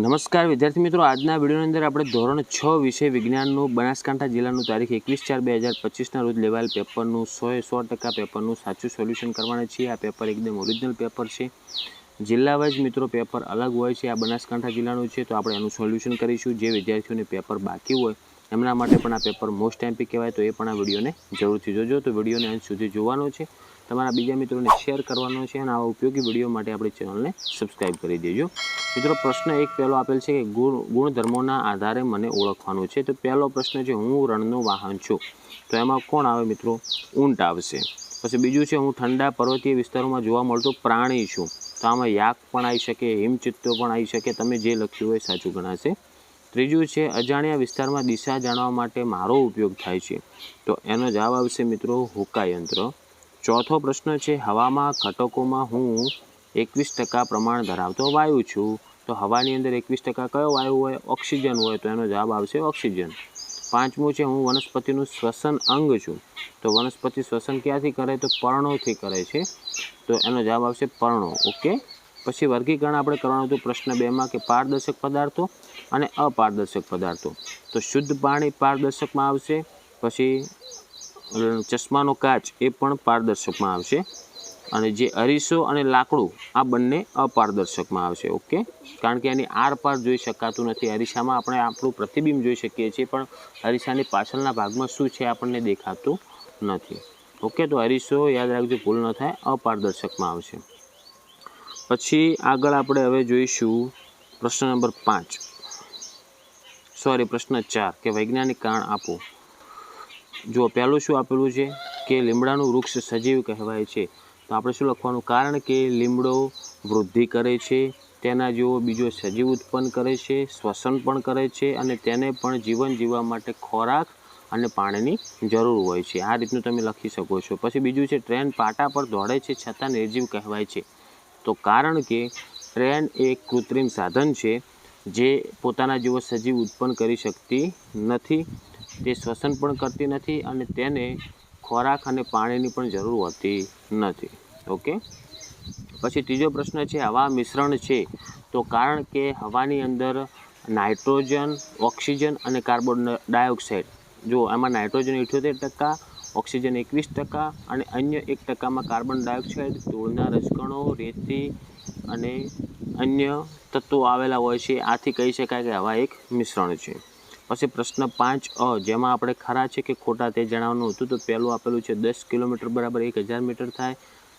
નમસ્કાર, વિદ્યાર્થી મિત્રો. આજના વિડીયોની અંદર આપણે ધોરણ છ વિષય વિજ્ઞાનનું બનાસકાંઠા જિલ્લાનું તારીખ એકવીસ ચાર બે હજાર પચીસના રોજ લેવાયેલ પેપરનું સોએ સો ટકા પેપરનું સાચું સોલ્યુશન કરવાના છીએ. આ પેપર એકદમ ઓરિજિનલ પેપર છે. જિલ્લા વાઇઝ મિત્રો, પેપર અલગ હોય છે, આ બનાસકાંઠા જિલ્લાનું છે, તો આપણે એનું સોલ્યુશન કરીશું. જે વિદ્યાર્થીઓને પેપર બાકી હોય, એમના માટે પણ આ પેપર મોસ્ટ એમપી કહેવાય, તો એ પણ આ વિડીયોને જરૂરથી જોજો. તો વિડીયોને અંત સુધી જોવાનો છે. તમારા બીજા મિત્રોને શેર કરવાનો છે અને આવા ઉપયોગી વીડિયો માટે આપણી ચેનલને સબસ્ક્રાઈબ કરી દેજો. મિત્રો, પ્રશ્ન એક પહેલો આપેલ છે કે ગુણ, ગુણધર્મોના આધારે મને ઓળખવાનું છે. તો પહેલો પ્રશ્ન છે, હું રણનું વાહન છું. તો એમાં કોણ આવે મિત્રો? ઊંટ આવશે. પછી બીજું છે, હું ઠંડા પર્વતીય વિસ્તારોમાં જોવા મળતું પ્રાણી છું. તો આમાં યાક પણ આવી શકે, હિમચિત્તો પણ આવી શકે, તમે જે લખ્યું હોય સાચું ગણાશે. ત્રીજું છે, અજાણ્યા વિસ્તારમાં દિશા જાણવા માટે મારો ઉપયોગ થાય છે. તો એનો જવાબ આવશે મિત્રો, હુકાયંત્ર. ચોથો પ્રશ્ન છે, હવામાં ઘટકોમાં હું એકવીસ ટકા પ્રમાણ ધરાવતો વાયુ છું. તો હવાની અંદર એકવીસ ટકા કયો વાયુ હોય? ઓક્સિજન હોય, તો એનો જવાબ આવશે ઓક્સિજન. પાંચમું છે, હું વનસ્પતિનું શ્વસન અંગ છું. તો વનસ્પતિ શ્વસન ક્યાંથી કરે? તો પર્ણોથી કરે છે. તો એનો જવાબ આવશે પર્ણો. ઓકે? પછી વર્ગીકરણ આપણે કરવાનું હતું પ્રશ્ન બેમાં કે પારદર્શક પદાર્થો અને અપારદર્શક પદાર્થો. તો શુદ્ધ પાણી પારદર્શકમાં આવશે. પછી ચશ્માનો કાચ એ પણ પારદર્શકમાં આવશે. અને જે અરીસો અને લાકડું, આ બંને અપારદર્શકમાં આવશે, ઓકે? કારણ કે એની આરપાર જોઈ શકાતું નથી. અરીસામાં આપણે આપણું પ્રતિબિંબ જોઈ શકીએ છીએ, પણ અરીસાની પાછળના ભાગમાં શું છે આપણને દેખાતું નથી. ઓકે, તો અરીસો, યાદ રાખજો, ભૂલ ન થાય, અપારદર્શકમાં આવશે. પછી આગળ આપણે હવે જોઈશું પ્રશ્ન નંબર પાંચ. સોરી પ્રશ્ન ચાર, કે વૈજ્ઞાનિક કારણ આપો. જો પહેલું શું આપેલું છે કે લીમડાનું વૃક્ષ સજીવ કહેવાય છે. તો આપણે શું લખવાનું? કારણ કે લીમડો વૃદ્ધિ કરે છે, તેના જેવો બીજો સજીવ ઉત્પન્ન કરે છે, શ્વસન પણ કરે છે અને તેને પણ જીવન જીવવા માટે ખોરાક અને પાણીની જરૂર હોય છે. આ રીતનું તમે લખી શકો છો. પછી બીજું છે, ટ્રેન પાટા પર દોડે છે છતાં નિર્જીવ કહેવાય છે. તો કારણ કે ટ્રેન એક કૃત્રિમ સાધન છે, જે પોતાના જેવો સજીવ ઉત્પન્ન કરી શકતી નથી. તે શ્વસન પણ કરતી નથી અને તેને ખોરાક અને પાણીની પણ જરૂર હોતી નથી. ઓકે? પછી ત્રીજો પ્રશ્ન છે, હવા મિશ્રણ છે. તો કારણ કે હવાની અંદર નાઇટ્રોજન, ઓક્સિજન અને કાર્બન ડાયોક્સાઇડ. જો આમાં નાઇટ્રોજન ઇઠ્યોતેર ટકા, ઓક્સિજન એકવીસ ટકા અને અન્ય એક ટકામાં કાર્બન ડાયોક્સાઇડ, ધૂળના રજકણો રેતી અને અન્ય તત્વો આવેલા હોય છે. આથી કહી શકાય કે હવા એક મિશ્રણ છે. પછી પ્રશ્ન પાંચ, અ, જેમાં આપણે ખરા છે કે ખોટા તે જણાવવાનું હતું, તો પહેલું આપેલું છે, દસ કિલોમીટર બરાબર એક હજાર મીટર થાય.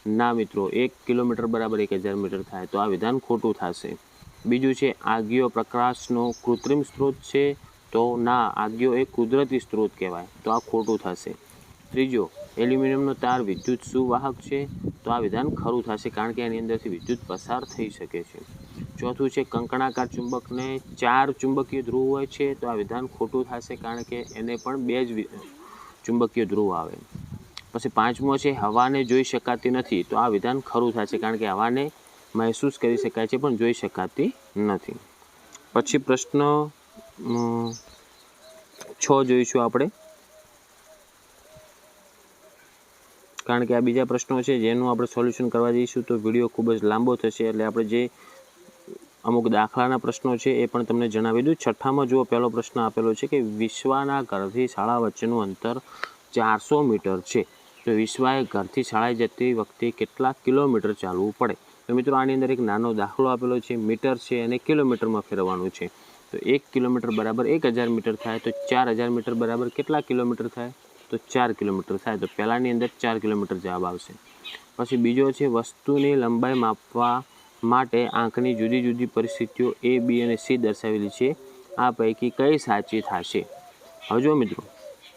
ના મિત્રો, એક કિલોમીટર બરાબર એક હજાર મીટર થાય. તો આ વિધાન ખોટું થશે. બીજું છે, આગિયો પ્રકાશનો કૃત્રિમ સ્ત્રોત છે, તો ના, આગિયો એ કુદરતી સ્ત્રોત કહેવાય. તો આ ખોટું થશે. ત્રીજો, એલ્યુમિનિયમનો તાર વિદ્યુત સુવાહક છે, તો આ વિધાન ખરું થશે, કારણ કે એની અંદરથી વિદ્યુત પસાર થઈ શકે છે. ચોથું છે કંકણાકાર ચુંબકને ચાર ચુંબકીય ધ્રુવ હોય છે, તો આ વિધાન ખોટું થશે કારણ કે એને પણ બે જ ચુંબકીય ધ્રુવ આવે. પછી પાંચમો છે, હવાને જોઈ શકાતી નથી, તો આ વિધાન ખરું થશે કારણ કે હવાને મહેસૂસ કરી શકાય છે, પણ જોઈ શકાતી નથી. પછી પ્રશ્ન છ જોઈશું આપણે. કારણ કે આ બીજા પ્રશ્નો છે, જેનું આપણે સોલ્યુશન કરવા જઈશું, તો વીડિયો ખૂબ જ લાંબો થશે, એટલે આપણે જે અમુક દાખલાના પ્રશ્નો છે એ પણ તમને જણાવી દઉં. છઠ્ઠામાં જુઓ, પહેલો પ્રશ્ન આપેલો છે કે વિશ્વાના ઘરથી શાળા વચ્ચેનું અંતર ચારસો મીટર છે. તો વિશ્વાએ ઘરથી શાળાએ જતી વખતે કેટલા કિલોમીટર ચાલવું પડે? તો મિત્રો, આની અંદર એક નાનો દાખલો આપેલો છે. મીટર છે અને કિલોમીટરમાં ફેરવવાનું છે. તો એક કિલોમીટર બરાબર એક હજાર મીટર થાય, તો ચાર હજાર મીટર બરાબર કેટલા કિલોમીટર થાય? તો ચાર કિલોમીટર થાય. તો પહેલાંની અંદર ચાર કિલોમીટર જવાબ આવશે. પછી બીજો છે, વસ્તુની લંબાઈ માપવા માટે આંખની જુદી જુદી પરિસ્થિતિઓ એ બી અને સી દર્શાવેલી છે. આ પૈકી કઈ સાચી થશે? હવે જો મિત્રો,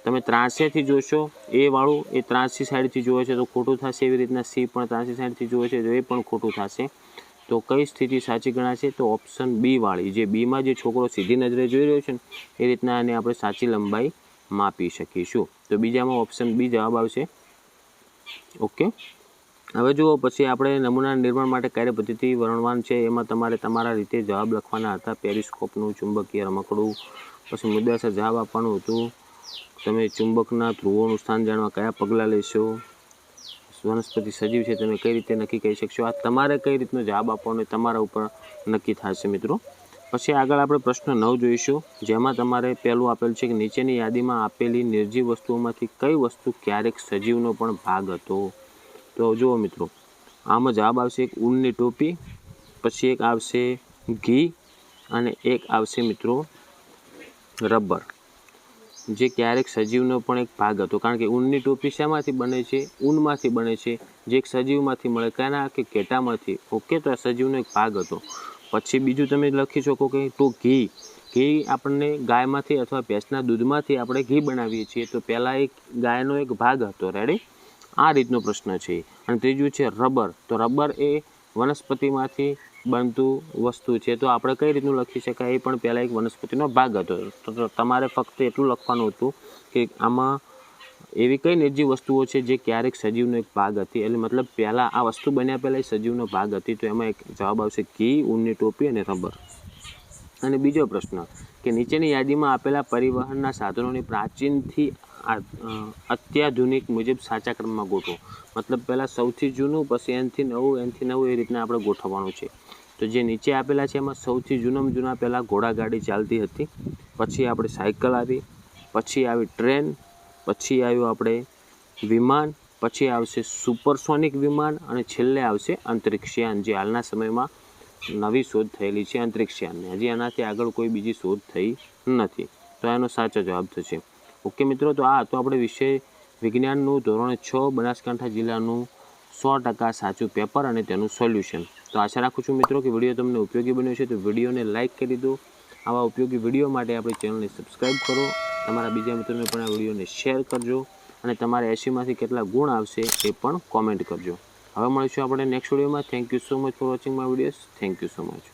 તમે ત્રાસેથી જોશો એ વાળું એ ત્રાસી સાઈડથી જોવે છે તો ખોટું થશે એવી રીતના સી પણ ત્રાસી સાઈડથી જોવે છે તો એ પણ ખોટું થશે. તો કઈ સ્થિતિ સાચી ગણાશે? તો ઓપ્શન બી વાળી, જે બીમાં જે છોકરો સીધી નજરે જોઈ રહ્યો છે ને, એ રીતના એને આપણે સાચી લંબાઈ માપી શકીશું. તો બીજામાં ઓપ્શન બી જવાબ આવશે. ઓકે હવે જુઓ, પછી આપણે નમૂના નિર્માણ માટે કાર્ય પદ્ધતિ વર્ણવાન છે, એમાં તમારે તમારા રીતે જવાબ લખવાના હતા. પેરિસ્કોપનું ચુંબકીય રમકડું, પછી મુદ્દાસર જવાબ આપવાનું હતું. તમે ચુંબકના ધ્રુવોનું સ્થાન જાણવા કયા પગલાં લેશો? વનસ્પતિ સજીવ છે, તમે કઈ રીતે નક્કી કરી શકશો? આ તમારે કઈ રીતનો જવાબ આપવાનો તમારા ઉપર નક્કી થશે મિત્રો. પછી આગળ આપણે પ્રશ્ન નવ જોઈશું, જેમાં તમારે પહેલું આપેલ છે કે નીચેની યાદીમાં આપેલી નિર્જીવ વસ્તુઓમાંથી કઈ વસ્તુ ક્યારેક સજીવનો પણ ભાગ હતો? તો જુઓ મિત્રો, આમાં જવાબ આવશે એક ઊનની ટોપી, પછી એક આવશે ઘી અને એક આવશે મિત્રો રબર, જે ક્યારેક સજીવનો પણ એક ભાગ હતો. કારણ કે ઊનની ટોપી શેમાંથી બને છે? ઊનમાંથી બને છે. જે એક સજીવમાંથી મળે, કેના કે ઘેટામાંથી ઓકે, તો આ સજીવનો એક ભાગ હતો. પછી બીજું તમે લખી શકો કે તો ઘી. ઘી આપણને ગાયમાંથી અથવા ભેંસના દૂધમાંથી આપણે ઘી બનાવીએ છીએ. તો પહેલાં એક ગાયનો એક ભાગ હતો. રેડી આ રીતનો પ્રશ્ન છે. અને ત્રીજું છે રબર. તો રબર એ વનસ્પતિમાંથી બનતું વસ્તુ છે. તો આપણે કઈ રીતનું લખી શકાય? એ પણ પહેલાં એક વનસ્પતિનો ભાગ હતો. તો તમારે ફક્ત એટલું લખવાનું હતું કે આમાં એવી કઈ નિર્જીવ વસ્તુઓ છે જે ક્યારેક સજીવનો એક ભાગ હતી? એટલે મતલબ પહેલાં આ વસ્તુ બન્યા પહેલાં એ સજીવનો ભાગ હતી. તો એમાં એક જવાબ આવશે ઘી, ઊનની ટોપી અને રબર. અને બીજો પ્રશ્ન કે નીચેની યાદીમાં આપેલા પરિવહનના સાધનોની પ્રાચીનથી અત્યાધુનિક મુજબ સાચા ક્રમમાં ગોઠવો. મતલબ પહેલાં સૌથી જૂનું, પછી એનથી નવું એનથી નવું એ રીતના આપણે ગોઠવવાનું છે. તો જે નીચે આપેલા છે એમાં સૌથી જૂનામાં જૂના પહેલાં ઘોડાગાડી ચાલતી હતી. પછી આપણે સાયકલ આવી, પછી આવી ટ્રેન, પછી આવ્યું આપણે વિમાન, પછી આવશે સુપરસોનિક વિમાન અને છેલ્લે આવશે અંતરિક્ષયાન, જે હાલના સમયમાં નવી શોધ થયેલી છે અંતરિક્ષયાનની. હજી એનાથી આગળ કોઈ બીજી શોધ થઈ નથી. તો એનો સાચો જવાબ થશે. ઓકે મિત્રો, તો આ હતો આપણે વિષય વિજ્ઞાનનું ધોરણ છ, બનાસકાંઠા જિલ્લાનું સો ટકા સાચું પેપર અને તેનું સોલ્યુશન. તો આશા રાખું છું મિત્રો કે વીડિયો તમને ઉપયોગી બન્યો છે તો વિડીયોને લાઇક કરી દો. આવા ઉપયોગી વીડિયો માટે આપણી ચેનલને સબસ્ક્રાઈબ કરો. તમારા બીજા મિત્રોને પણ આ વિડીયોને શેર કરજો અને તમારે એસીમાંથી કેટલા ગુણ આવશે એ પણ કોમેન્ટ કરજો. હવે મળીશું આપણે નેક્સ્ટ વિડીયોમાં. Thank you so much for watching my videos thank you so much